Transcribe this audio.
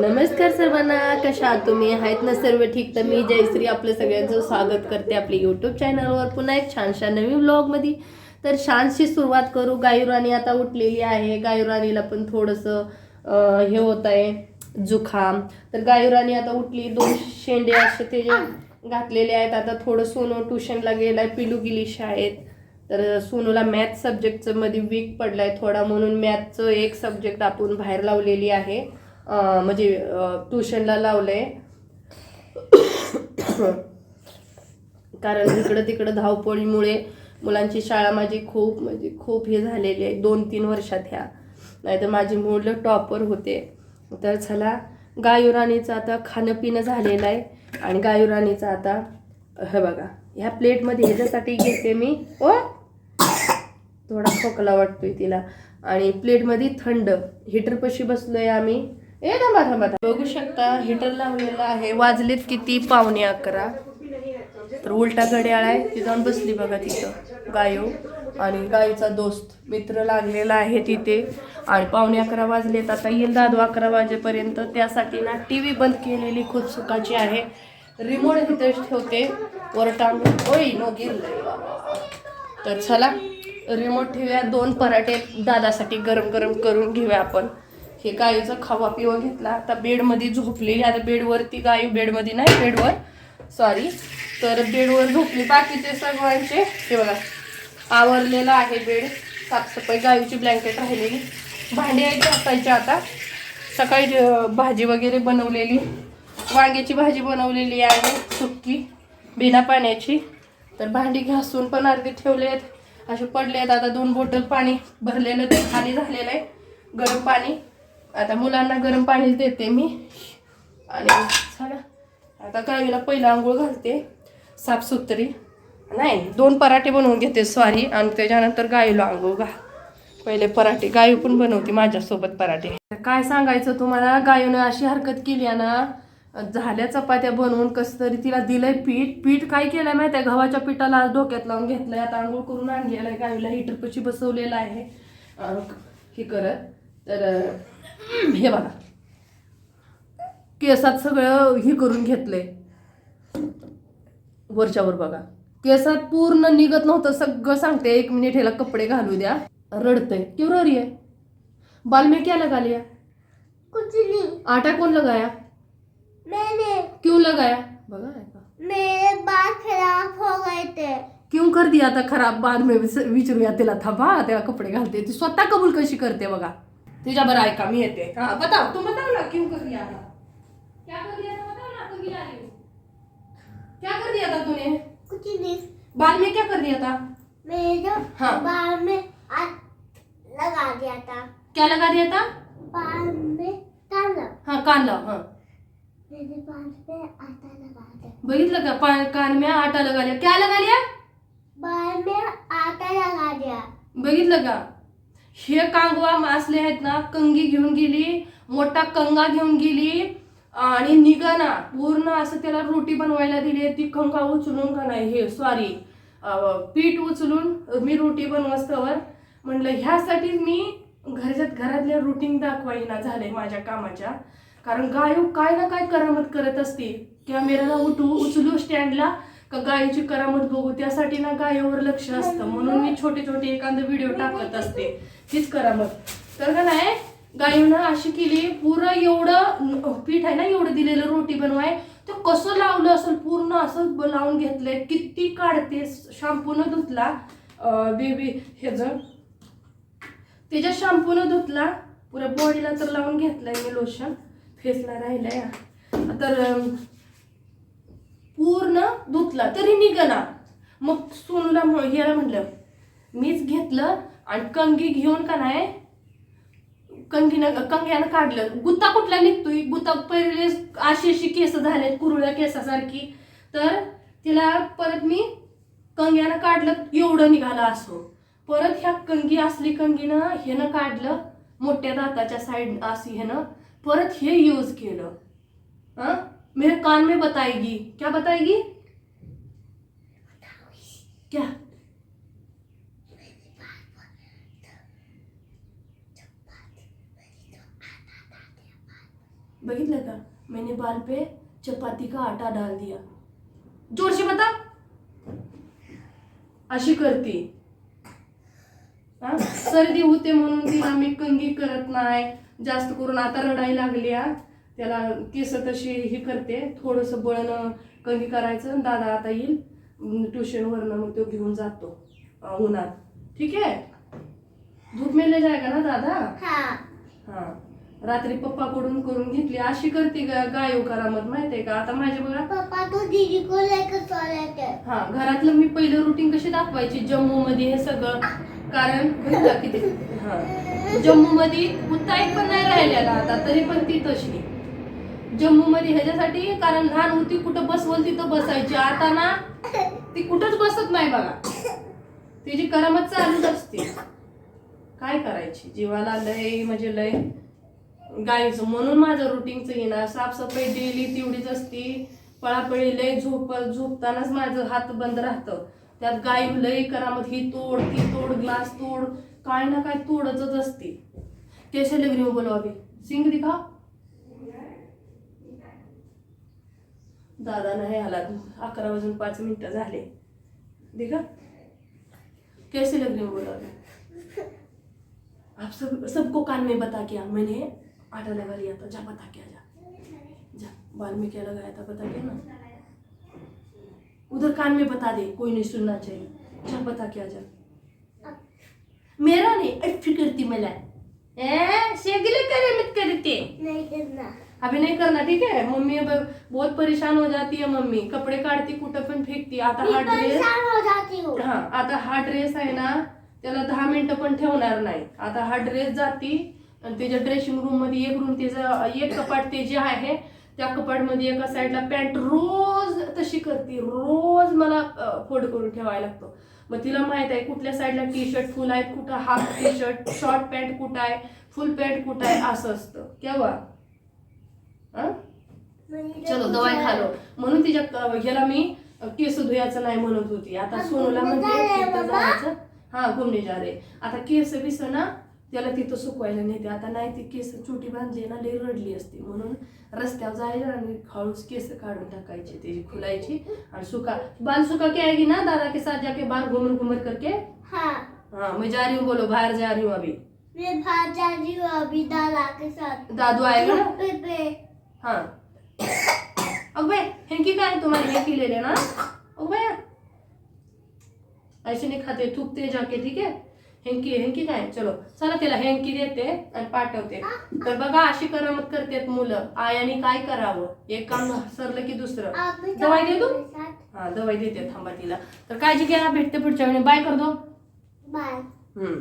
नमस्कार सर्वांना कशा तुम्ही? आहेत ना सर्व ठीक? तर मी जयश्री आपलं सगळ्यांचं स्वागत करते आपल्या यूट्यूब चॅनलवर पुन्हा एक छानशा नवीन ब्लॉगमध्ये तर छानशी सुरुवात करू. गायुराणी आता उठलेली आहे. गायुराणीला पण थोडंसं हे होत आहे जुखाम. तर गायुराणी आता उठली. दोन शेंडे असे ते घातलेले आहेत. आता थोडं सोनू ट्युशनला आहे पिलू गेली शाळेत. तर सोनूला मॅथ सब्जेक्टचं मध्ये वीक पडलाय थोडा. म्हणून मॅथचं एक सब्जेक्ट आपण बाहेर लावलेली आहे. म्हणजे ट्युशनला आहे कारण इकडं तिकडं धावपळीमुळे मुलांची शाळा माझी खूप म्हणजे खूप हे झालेली आहे. दोन तीन वर्षात ह्या. नाहीतर माझी मुलं टॉपर होते. तर चला गायुराणीचं आता खाणं पिणं झालेलं आहे. आणि गायुराणीचं आता हे बघा ह्या प्लेटमध्ये ह्याच्यासाठी घेते मी. ओ! थोडा खोकला वाटतोय तिला. आणि प्लेटमध्ये थंड हिटरपाशी आहे आम्ही. ए थांबा थांबा बघू शकता हिटर लावलेला आहे. वाजलेत किती? पावणे अकरा. तर उलटा घड्याळ आहे. ती जाऊन बसली बघा तिथं. गायो. आणि गायीचा दोस्त मित्र लागलेला आहे तिथे. आणि पावणे अकरा वाजलेत. आता येईल दादू अकरा वाजेपर्यंत. त्यासाठी ना टी व्ही बंद केलेली खूप सुखाची आहे. रिमोट इथेच ठेवते. वर टांगून होई नो तर चला रिमोट ठेवूया. दोन पराठे दादासाठी गरम गरम करून घेऊया आपण. हे गाईचं खावा पिवा घेतला. आता बेडमध्ये झोपलेली आता बेडवरती गाई बेडमध्ये नाही बेडवर. सॉरी तर बेडवर झोपली. बाकीचे सगळ्यांचे हे बघा आवरलेलं आहे बेड. साफसफाई गाईची ब्लँकेट राहिलेली. भांडी आहेत आता. सकाळी भाजी वगैरे बनवलेली. वांग्याची भाजी बनवलेली आहे सुक्की बिना पाण्याची. तर भांडी घासून पण अर्धी ठेवले आहेत. असे पडले आहेत. आता दोन बॉटल पाणी भरलेलं ते खाली झालेलं आहे. गरम पाणी. आता मुलांना गरम पाणी देते मी. आणि झालं. आता गावीला पहिला आंघोळ घालते साफसुथरी. नाही दोन पराठे बनवून घेते सॉरी आणि त्याच्यानंतर गाईला आंघोळ घा. पहिले पराठे. गायू पण बनवते माझ्यासोबत पराठे. काय सांगायचं तुम्हाला? गायूनं अशी हरकत केली ना झाल्या चपात्या बनवून कसं तरी तिला दिलंय पीठ. पीठ काय केलंय माहिती आहे गव्हाच्या पिठाला आज डोक्यात लावून घेतलंय. आता आंघोळ करून आणलेलं आहे. गावीला हिटर पशी बसवलेलं आहे. हे करत. तर हे बघा. केसात सगळं हे करून घेतलंय. वरच्यावर बघा. केसात पूर्ण निघत नव्हतं सगळं सांगते. एक मिनिट ह्याला कपडे घालू द्या. रडतंय. क्यों रो रही है बाल में क्या लगा लिया कुछ नहीं आटा कौन लगाया मैंने क्यों लगाया? बघा. मेरे बाल खराब हो गए थे. क्यों कर दिया था खराब? बाद में विच- विचारूया तिला थांबा. त्याला कपडे घालते. ती स्वतः कबूल कशी करते बघा. तिच्या बरं ऐका मी येते. हा बताओ तुम बताओ ना क्यों कर दिया था क्या कर दिया था बताओ ना तुम गिरा रही हो. क्या कर दिया था तूने? कुछ नहीं। बाल में क्या कर दिया था मेरे हाँ। बाल में आ, लगा दिया था। क्या लगा दिया था? बाल में काला हाँ कान हाँ। मेरे बाल में आटा लगा दिया। बघितलं का पा- कान में आटा लगा लिया। क्या लगा लिया? बाल में आटा लगा दिया। बघितलं का हे कांगवा मासले आहेत ना कंगी घेऊन गेली मोठा कंगा घेऊन गेली आणि निघाना पूर्ण असं त्याला रोटी बनवायला दिली ती कंगा उचलून का नाही हे सॉरी पीठ उचलून मी रोटी बनवस्तवर म्हणलं ह्यासाठी मी घरच्यात घरातल्या रुटीन दाखवायना झाले माझ्या कामाच्या. कारण गायू काय ना काय करामत करत असते. कॅमेराला उठू उचलू स्टँडला का गायीची करामत बघू त्यासाठी ना गायीवर लक्ष असतं. म्हणून मी छोटे छोटे एखादं व्हिडिओ टाकत असते. तीच करामत तर का नाही गायीनं अशी केली पुरं एवढं पीठ आहे ना एवढं दिलेलं रोटी बनवाय ते कसं लावलं असेल पूर्ण असं लावून घेतलंय किती काढते शॅम्पूनं धुतला बेबी ह्याच त्याच्या शॅम्पूनं धुतला पुऱ्या बॉडीला तर लावून घेतलंय मी लोशन फेसला राहिलंय. तर पूर्ण धुतला तरी निघना. मग सोनूला म्ह- ह्याला म्हणलं मीच घेतलं आणि कंगी घेऊन का नाही? कंगीनं कंग्यानं काढलं. गुत्ता कुठला निघतोय? गुत्ता पहिले अशी अशी केस झालेत कुरुळ्या केसासारखी. तर तिला परत मी कंग्यानं काढलं एवढं निघालं असो. परत ह्या कंगी असली कंगीनं ह्यानं काढलं मोठ्या दाताच्या साईड अशी ह्यानं. परत हे यूज केलं. हां? मेरे कान में बताएगी. क्या बताएगी? क्या बघितलं का मैंने बाल पे चपाती का आटा डाल दिया। जोर से बता। अशी करते। हा? सर्दी होते म्हणून तिला मी कंगी करत नाही. जास्त करून आता रडायला लागली हा. त्याला केस तशी हे करते. थोडस बळण कंगी करायचं दादा आता येईल. ट्युशनवरनं मग तो घेऊन जातो उन्हात. ठीक आहे? धूप मेले जायगा ना दादा? हा. हा. रात्री पप्पाकडून करून घेतली. अशी करते गा गायो करामत माहितीये का? आता माझ्या बघा पापा तो दीदी को लेकर चले थे हा घरातलं मी पहिलं रुटीन कशी दाखवायची? जम्मू मध्ये हे सगळं. कारण किती? हा. जम्मू मध्ये कुत्ता एक पण नाही राहिलेला आता तरी पण ती तशी. जम्मू मध्ये ह्याच्यासाठी कारण लहान होती कुठं बसवल तिथं बसायची. आता ना ती कुठंच बसत नाही बघा. तिची करामत चालूच असते. काय करायची? जीवाला लय म्हणजे लय गायचं म्हणून माझं रुटीनचं येणार साफसफाई डेली तेवढीच असती. पळापळी लय झोप झोपतानाच माझं हात बंद राहतं. त्यात गाय लय करामत. ही तोड ती तोड ग्लास तोड. काय ना काय तोडतच असते. कैसे लग रही हो बोलो अभी सिंग दिखा दादा नाही आला. अकरा वाजून पाच मिनिटं झाले. दिखा कैसे लग रही हो बोलो अभी आप सब सबको कान में बता किया मैंने? आटा लगा लिया था जा बता के आ जा. जा. बाल में क्या लगाया था बता के ना. उधर कान में बता दे कोई नहीं सुनना चाहिए. जा बता के आ जा. मेरा नहीं अट्ठी करती मला शेगले करे मत करते नहीं करना. अभी नहीं करना ठीक है? मम्मी अब बहुत परेशान हो जाती है मम्मी. कपडे काढती कुठं पण फेकती. आता हा ड्रेस हो हूँ. हा आता हा ड्रेस आहे ना त्याला दहा मिनिटं पण ठेवणार नाही. आता हा ड्रेस जाती आणि त्याच्या ड्रेसिंग रूममध्ये एक रूम त्याचं एक कपाट ते जे आहे त्या कपाटमध्ये एका साईडला पॅन्ट रोज तशी करते. रोज मला फोल्ड करून ठेवायला लागतो. मग तिला माहीत आहे कुठल्या साईडला टी शर्ट फुल आहेत कुठं half T shirt short pant कुठं आहे फुल पॅन्ट कुठं आहे असं असतं. केव्हा? चलो दवाई खालो. म्हणून तिच्या ह्याला मी केस धुयाचं नाही म्हणत होती. आता सोनूला म्हणते जायचं. हा घुमणे जा रे. आता केस बिस ना त्याला तिथं सुकवायला नेते. आता नाही ती केस चुटी बांधली ना लई रडली असती. म्हणून रस्त्यावर जायला आणि हळूच केस काढून टाकायची त्याची खुलायची आणि सुका. बाल सुका के आएगी ना दादा के साथ जाके बाहर घूमर घूमर करके? हाँ. हाँ मैं जा रही हूँ बोलो बाहर जा रही हूँ अभी. मैं बाहर जा रही हूँ अभी दादा के साथ. दादू आएगा ना? पे पे हाँ. अग भाई हेंकी काय आहे तुम्हाला हेंकी ले लेना अग ऐसे नहीं खाते थूकते जाके ठीक है हेंकी हेंकी काय? चलो चला तिला हेंकी देते आणि पाठवते. तर बघा अशी करामत करतात मुलं. आयाने काय करावं? एक काम सरलं की दुसरं. दवाई दे साथ हा दवाई देते थांबा तिला. तर काळजी घ्या भेटते पुढच्या वेळी. बाय कर दो बाय. हम्म.